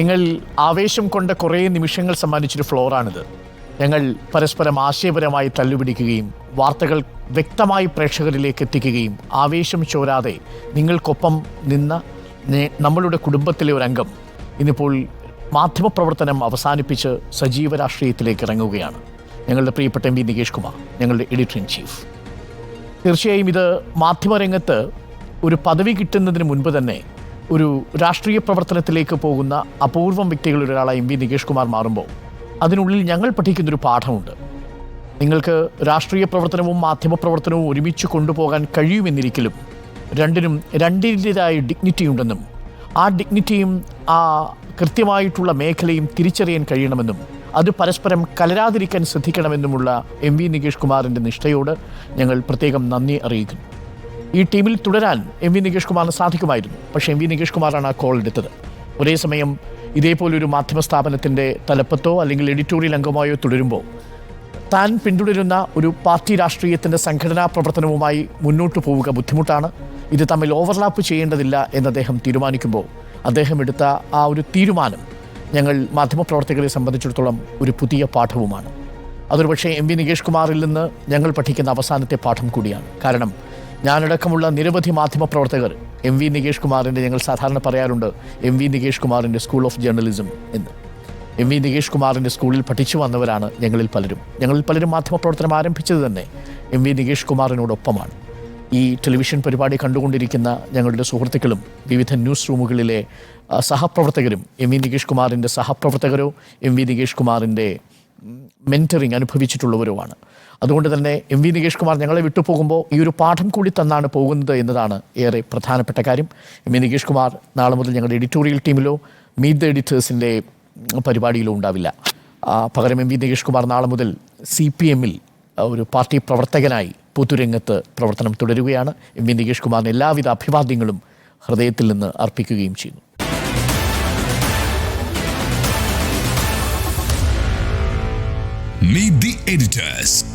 നിങ്ങൾ ആവേശം കൊണ്ട കുറേ നിമിഷങ്ങൾ സമ്മാനിച്ചൊരു ഫ്ലോറാണിത്. ഞങ്ങൾ പരസ്പരം ആശയപരമായി തല്ലുപിടിക്കുകയും വാർത്തകൾ വ്യക്തമായി പ്രേക്ഷകരിലേക്ക് എത്തിക്കുകയും ആവേശം ചോരാതെ നിങ്ങൾക്കൊപ്പം നിന്ന നമ്മളുടെ കുടുംബത്തിലെ ഒരു അംഗം ഇന്നിപ്പോൾ മാധ്യമപ്രവർത്തനം അവസാനിപ്പിച്ച് സജീവ രാഷ്ട്രീയത്തിലേക്ക് ഇറങ്ങുകയാണ്. ഞങ്ങളുടെ പ്രിയപ്പെട്ട എം വി നികേഷ് കുമാർ ഞങ്ങളുടെ എഡിറ്റർ ഇൻ ചീഫ് തീർച്ചയായും ഇത് മാധ്യമരംഗത്ത് ഒരു പദവി കിട്ടുന്നതിന് മുൻപ് തന്നെ ഒരു രാഷ്ട്രീയ പ്രവർത്തനത്തിലേക്ക് പോകുന്ന അപൂർവം വ്യക്തികളിൽ ഒരാളായി എം വി നികേഷ് കുമാർ മാറുമ്പോൾ അതിനുള്ളിൽ ഞങ്ങൾ പഠിക്കുന്നൊരു പാഠമുണ്ട്. നിങ്ങൾക്ക് രാഷ്ട്രീയ പ്രവർത്തനവും മാധ്യമപ്രവർത്തനവും ഒരുമിച്ച് കൊണ്ടുപോകാൻ കഴിയുമെന്നിരിക്കലും രണ്ടിനും രണ്ടിന്റെതായ ഡിഗ്നിറ്റി ഉണ്ടെന്നും ആ ഡിഗ്നിറ്റിയും ആ കൃത്യമായിട്ടുള്ള മേഖലയും തിരിച്ചറിയാൻ കഴിയണമെന്നും അത് പരസ്പരം കലരാതിരിക്കാൻ ശ്രദ്ധിക്കണമെന്നുമുള്ള എം വി നികേഷ് കുമാറിന്റെ നിഷ്ഠയോട് ഞങ്ങൾ പ്രത്യേകം നന്ദി അറിയിക്കുന്നു. ഈ ടീമിൽ തുടരാൻ എം വി നികേഷ് കുമാറിന് സാധിക്കുമായിരുന്നു. പക്ഷേ എം വി നികേഷ് കുമാറാണ് ആ കോൾ എടുത്തത്. ഒരേ സമയം ഇതേപോലൊരു മാധ്യമ സ്ഥാപനത്തിന്റെ തലപ്പത്തോ അല്ലെങ്കിൽ എഡിറ്റോറിയൽ അംഗമായോ തുടരുമ്പോൾ താൻ പിന്തുടരുന്ന ഒരു പാർട്ടി രാഷ്ട്രീയത്തിന്റെ സംഘടനാ പ്രവർത്തനവുമായി മുന്നോട്ട് പോവുക ബുദ്ധിമുട്ടാണ്. ഇത് തമ്മിൽ ഓവർലാപ്പ് ചെയ്യേണ്ടതില്ല എന്ന് അദ്ദേഹം തീരുമാനിക്കുമ്പോൾ അദ്ദേഹം എടുത്ത ആ ഒരു തീരുമാനം ഞങ്ങൾ മാധ്യമപ്രവർത്തകരെ സംബന്ധിച്ചിടത്തോളം ഒരു പുതിയ പാഠവുമാണ്. അതൊരു പക്ഷേ എം വി നികേഷ് കുമാറിൽ നിന്ന് ഞങ്ങൾ പഠിക്കുന്ന അവസാനത്തെ പാഠം കൂടിയാണ്. കാരണം ഞാനടക്കമുള്ള നിരവധി മാധ്യമപ്രവർത്തകർ എം വി നികേഷ് കുമാറിന്റെ ഞങ്ങൾ സാധാരണ പറയാറുണ്ട് എം വി നികേഷ് കുമാറിന്റെ സ്കൂൾ ഓഫ് ജേർണലിസം എന്ന്. എം വി നികേഷ് കുമാറിന്റെ സ്കൂളിൽ പഠിച്ചു വന്നവരാണ് ഞങ്ങളിൽ പലരും. ഞങ്ങളിൽ പലരും മാധ്യമപ്രവർത്തനം ആരംഭിച്ചത് തന്നെ എം വി നികേഷ് കുമാറിനോടൊപ്പമാണ്. ഈ ടെലിവിഷൻ പരിപാടി കണ്ടുകൊണ്ടിരിക്കുന്ന ഞങ്ങളുടെ സുഹൃത്തുക്കളും വിവിധ ന്യൂസ് റൂമുകളിലെ സഹപ്രവർത്തകരും എം വി നികേഷ് കുമാറിന്റെ സഹപ്രവർത്തകരോ എം വി നികേഷ് കുമാറിന്റെ മെന്ററിങ് അനുഭവിച്ചിട്ടുള്ളവരുമാണ്. അതുകൊണ്ട് തന്നെ എം വി നികേഷ് കുമാർ ഞങ്ങളെ വിട്ടുപോകുമ്പോൾ ഈ ഒരു പാഠം കൂടി തന്നാണ് പോകുന്നത് എന്നതാണ് ഏറെ പ്രധാനപ്പെട്ട കാര്യം. എം വി നികേഷ് കുമാർ നാളെ മുതൽ ഞങ്ങളുടെ എഡിറ്റോറിയൽ ടീമിലോ മീറ്റ് ദ എഡിറ്റേഴ്സിന്റെ പരിപാടിയിലോ ഉണ്ടാവില്ല. പകരം എം വി നികേഷ് കുമാർ നാളെ മുതൽ സി പി എമ്മിൽ ഒരു പാർട്ടി പ്രവർത്തകനായി പൊതുരംഗത്ത് പ്രവർത്തനം തുടരുകയാണ്. എം വി നികേഷ് കുമാറിന് എല്ലാവിധ അഭിവാദ്യങ്ങളും ഹൃദയത്തിൽ നിന്ന് അർപ്പിക്കുകയും ചെയ്യുന്നു. Meet the editors.